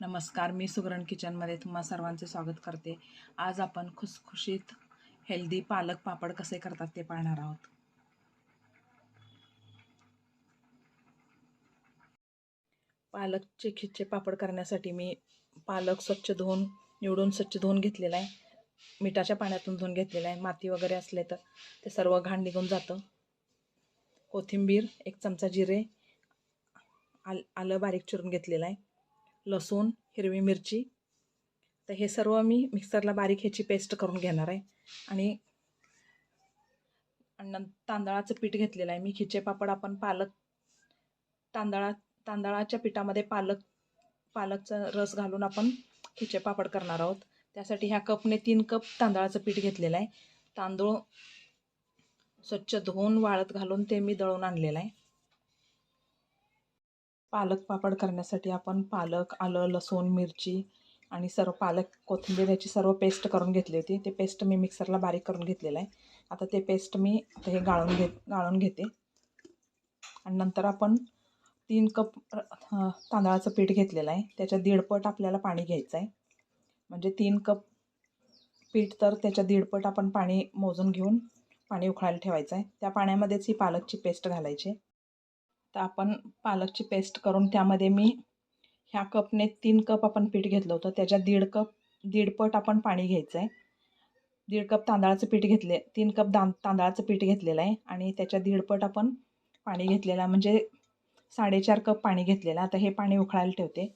नमस्कार मी सुगरण किचनमध्ये तुम्हा सर्वांचे स्वागत करते. आज आपण खुसखुशीत हेल्दी पालक पापड कसे करतात ते पाहणार आहोत. पालकचे खिच्चे पापड करण्यासाठी मी पालक स्वच्छ धुवून निवडून स्वच्छ धुवून घेतलेला आहे. मिठाच्या पाण्यातून धुवून घेतलेला आहे. माती वगैरे असले तर ते सर्व घाण निघून जातं. कोथिंबीर एक चमचा जिरे आल आलं बारीक चिरून घेतलेलं आहे. लसूण हिरवी मिरची. तर हे सर्व मी मिक्सरला बारीक ह्याची पेस्ट करून घेणार आहे. आणि तांदळाचं पीठ घेतलेलं आहे. मी खिचे पापड आपण पालक तांदळा तांदळाच्या पिठामध्ये पालक पालकचा रस घालून आपण खिचे पापड करणार आहोत. त्यासाठी ह्या कपने तीन कप तांदळाचं पीठ घेतलेलं आहे. तांदूळ स्वच्छ धुवून वाळत घालून ते मी दळून आणलेलं आहे. पालक पापड करण्यासाठी आपण पालक आलं लसूण मिरची आणि सर्व पालक कोथिंबीर याची सर्व पेस्ट करून घेतली होती. ते पेस्ट मी मिक्सरला बारीक करून घेतलेलं आहे. आता ते पेस्ट मी आता हे गाळून घेत गाळून घेते. आणि नंतर आपण तीन कप तांदळाचं पीठ घेतलेलं आहे. त्याच्या दीडपट आपल्याला पाणी घ्यायचं आहे. म्हणजे तीन कप पीठ तर त्याच्या दीडपट आपण पाणी मोजून घेऊन पाणी उकळायला ठेवायचं आहे. त्या पाण्यामध्येच ही पालकची पेस्ट घालायची तर आपण पालकची पेस्ट करून त्यामध्ये मी ह्या कपने तीन कप आपण पीठ घेतलं होतं. त्याच्या दीड कप दीडपट आपण पाणी घ्यायचं आहे दीड कप तांदळाचं पीठ घेतले तीन कप दां तांदळाचं पीठ घेतलेलं आहे आणि त्याच्या दीडपट आपण पाणी घेतलेलं आहे. म्हणजे साडेचार कप पाणी घेतलेलं आता हे पाणी उकळायला ठेवते.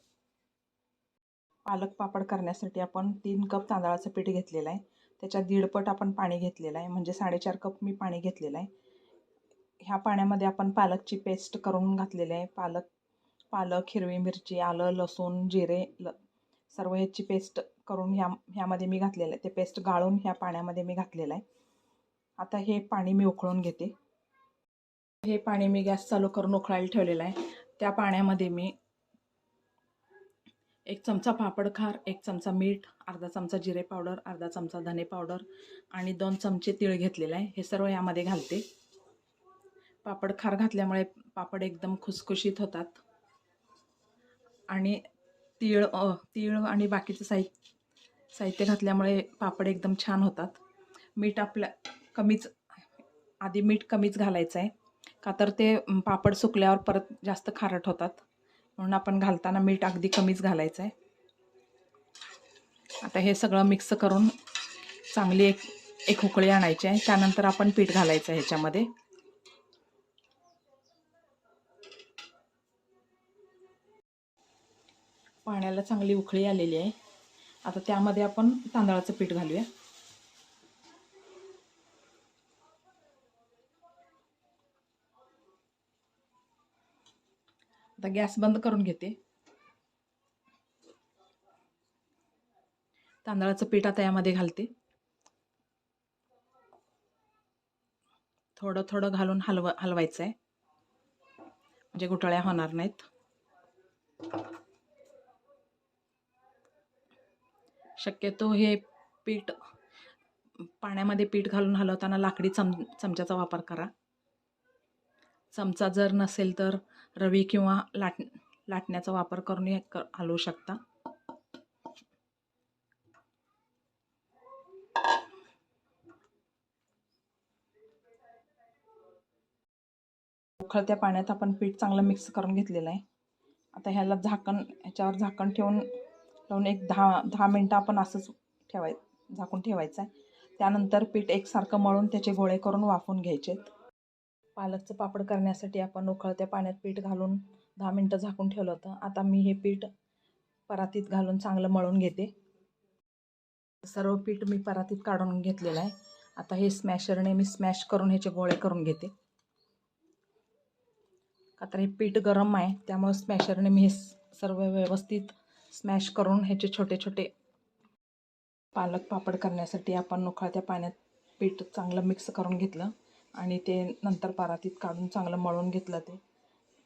पालक पापड करण्यासाठी आपण तीन कप तांदळाचं पीठ घेतलेलं आहे. त्याच्या दीडपट आपण पाणी घेतलेलं आहे. म्हणजे साडेचार कप मी पाणी घेतलेलं आहे. ह्या पाण्यामध्ये आपण पालकची पेस्ट करून घातलेली आहे. पालक पालक हिरवी मिरची आलं लसूण जिरे ल सर्व ह्याची पेस्ट करून ह्या ह्यामध्ये मी घातलेलं आहे. ते पेस्ट गाळून ह्या पाण्यामध्ये मी घातलेलं आहे. आता हे पाणी मी उकळून घेते. हे पाणी मी गॅस चालू करून उकळायला ठेवलेलं आहे. त्या पाण्यामध्ये मी एक चमचा पापड खार एक चमचा मीठ अर्धा चमचा जिरे पावडर अर्धा चमचा धने पावडर आणि दोन चमचे तीळ घेतलेलं आहे. हे सर्व यामध्ये घालते. पापड खार घातल्यामुळे पापड एकदम खुसखुशीत होतात. आणि तीळ तीळ आणि बाकीचं साहि साहित्य घातल्यामुळे पापड एकदम छान होतात. मीठ आपल्या कमीच आधी मीठ कमीच घालायचं आहे का तर ते पापड सुकल्यावर परत जास्त खारट होतात. म्हणून आपण घालताना मीठ अगदी कमीच घालायचं आहे आता हे सगळं मिक्स करून चांगली एक एक उकळी आणायची आहे. त्यानंतर आपण पीठ घालायचं आहे ह्याच्यामध्ये. चांगली उखळी आलेली आहे. आता त्यामध्ये आपण तांदळाचं पीठ घालूया. आता गॅस बंद करून घेते. तांदळाचं पीठ आता यामध्ये घालते. थोडं थोडं घालून हलव हलवायचं आहे म्हणजे घोटाळ्या होणार नाहीत. शक्यतो हे पीठ पाण्यामध्ये पीठ घालून हलवताना लाकडी चम चमच्याचा वापर करा. चमचा जर नसेल तर रवी किंवा लाट लाटण्याचा वापर करूनही क हलवू शकता. उखळत्या पाण्यात आपण पीठ चांगलं मिक्स करून घेतलेलं आहे. आता ह्याला झाकण ह्याच्यावर झाकण ठेवून लावून एक दहा दहा मिनटं आपण असंच ठेवाय झाकून ठेवायचं आहे. त्यानंतर पीठ एकसारखं मळून त्याचे गोळे करून वाफून घ्यायचे पालकचं पापड करण्यासाठी आपण उकळत्या पाण्यात पीठ घालून दहा मिनटं झाकून ठेवलं होतं. आता मी हे पीठ परातीत घालून चांगलं मळून घेते. सर्व पीठ मी परातीत काढून घेतलेलं आहे. आता हे स्मॅशरने मी स्मॅश करून ह्याचे गोळे करून घेते. का तर हे पीठ गरम आहे त्यामुळे स्मॅशरने मी हे सर्व व्यवस्थित स्मॅश करून ह्याचे छोटे छोटे पालक पापड करण्यासाठी आपण उकळत्या पाण्यात पीठ चांगलं मिक्स करून घेतलं आणि ते नंतर परातीत काढून चांगलं मळून घेतलं ते.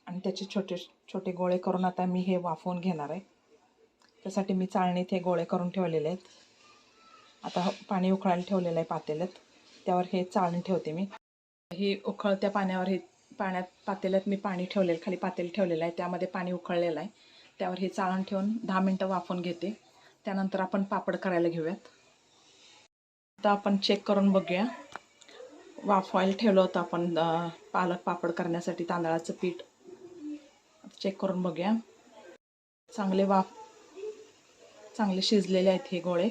आणि त्याचे छोटे छोटे गोळे करून आता मी हे वाफवून घेणार आहे. त्यासाठी मी चाळणीत हे गोळे करून ठेवलेले आहेत. आता हो, पाणी उकळायला ठेवलेलं आहे पातेल्यात. त्यावर हे चाळणी ठेवते मी. ही उकळत्या पाण्यावर हे पाण्यात पातेल्यात मी पाणी ठेवलेलं खाली पातेल ठेवलेलं आहे. त्यामध्ये पाणी उकळलेलं आहे. त्यावर हे चाळण ठेवून दहा मिनटं वाफून घेते. त्यानंतर आपण पापड करायला घेऊयात. आता आपण चेक करून बघूया. वाफवायला ठेवलं होतं आपण पालक पापड करण्यासाठी तांदळाचं पीठ. चेक करून बघूया. चांगले वाफ चांगले शिजलेले आहेत हे गोळे.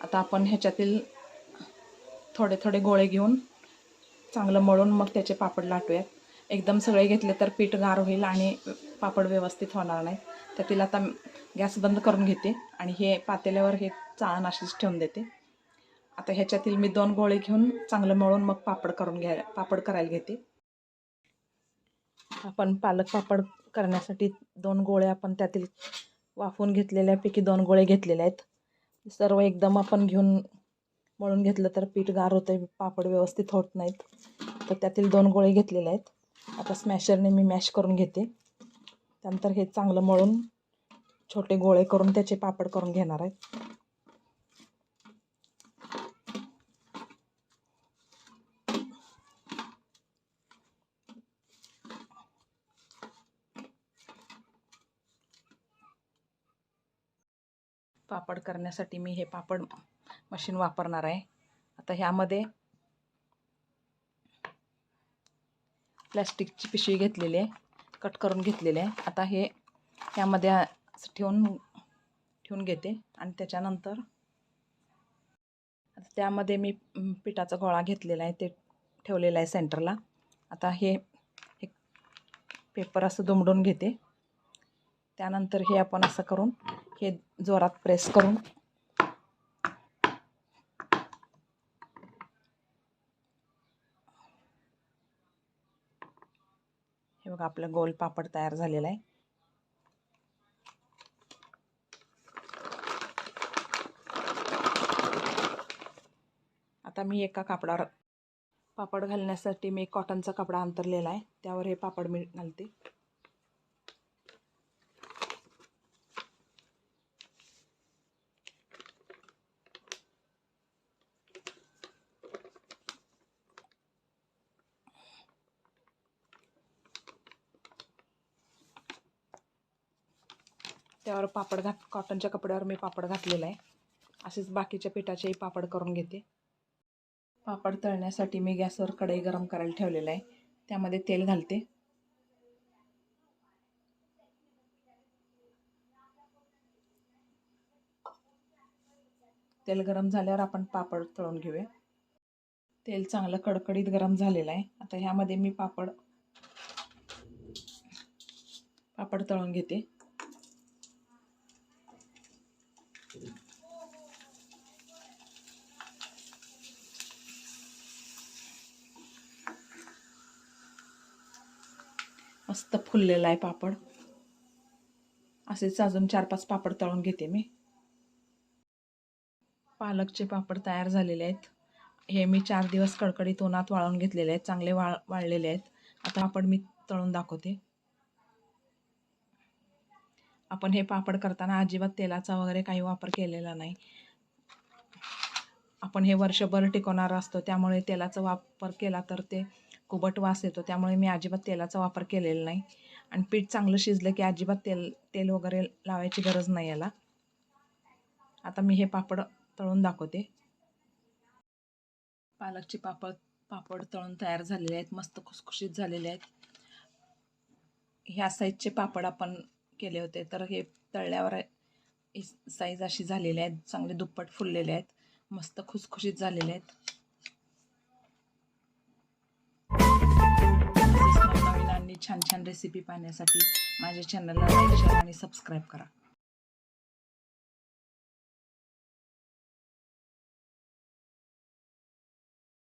आता आपण ह्याच्यातील थोडे थोडे गोळे घेऊन चांगलं मळून मग त्याचे पापड लाटूयात. एकदम सगळे घेतले तर पीठ गार होईल आणि पापड व्यवस्थित होणार नाही. त्यातील आता गॅस बंद करून घेते आणि हे पातेल्यावर हे चाळण अशीच ठेवून देते. आता ह्याच्यातील मी दोन गोळे घेऊन चांगलं मळून मग पापड करून घ्या पापड करायला घेते. आपण पालक पापड करण्यासाठी दोन गोळे आपण त्यातील वाफवून घेतलेल्यापैकी दोन गोळे घेतलेले आहेत. सर्व एकदम आपण घेऊन मळून घेतलं तर पीठ गार होतं पापड व्यवस्थित होत नाहीत. तर त्यातील दोन गोळे घेतलेले आहेत. आता स्मॅशरने मी मॅश करून घेते. त्यानंतर हे चांगलं मळून छोटे गोळे करून त्याचे पापड करून घेणार आहेत. पापड करण्यासाठी मी हे पापड मशीन वापरणार आहे. आता ह्यामध्ये प्लॅस्टिकची पिशवी घेतलेली आहे. कट करून घेतलेले आहे. आता हे यामध्ये ठेवून ठेवून घेते. आणि त्याच्यानंतर त्यामध्ये मी पिठाचा गोळा घेतलेला आहे. ते ठेवलेला आहे सेंटरला. आता हे एक पेपर असं दुमडून घेते. त्यानंतर हे आपण असं करून हे जोरात प्रेस करून हे बघा आपलं गोल पापड तयार झालेला आहे. आता मी एका कापडावर पापड घालण्यासाठी मी कॉटनचा कपडा अंतरलेला आहे. त्यावर हे पापड मी घालते. त्यावर पापड घात कॉटनच्या कपड्यावर मी पापड घातलेला आहे. असेच बाकीच्या पिठाचेही पापड करून घेते. पापड तळण्यासाठी मी गॅसवर कढई गरम करायला ठेवलेला आहे. त्यामध्ये तेल घालते. तेल गरम झाल्यावर आपण पापड तळून घेऊया. तेल चांगलं कडकडीत गरम झालेलं आहे. आता ह्यामध्ये मी पापड पापड तळून घेते. मस्त फुललेला आहे पापड. असेच अजून चार पाच पापड तळून घेते मी. पालकचे पापड तयार झालेले आहेत. हे मी चार दिवस कडकडीत उन्हात वाळवून घेतलेले आहेत. चांगले वाळ वाळलेले आहेत. आता पापड मी तळून दाखवते. आपण हे पापड करताना अजिबात तेलाचा वगैरे काही वापर केलेला नाही. आपण हे वर्षभर टिकवणार असतो. त्यामुळे तेलाचा वापर केला तर ते कुबट वास येतो. त्यामुळे मी अजिबात तेलाचा वापर केलेला नाही. आणि पीठ चांगलं शिजलं की अजिबात तेल तेल वगैरे लावायची गरज नाही याला. आता मी हे पापड तळून दाखवते. पालकचे पापड पापड तळून तयार झालेले आहेत. मस्त खुसखुशीत झालेले आहेत. ह्या साईजचे पापड आपण केले होते. तर हे तळल्यावर साईज अशी झालेली आहेत. चांगले दुप्पट फुललेले आहेत. मस्त खुसखुशीत झालेले आहेत. आणि छान छान रेसिपी पाहण्यासाठी माझ्या चॅनलला लाईक शेअर आणि सबस्क्राईब करा.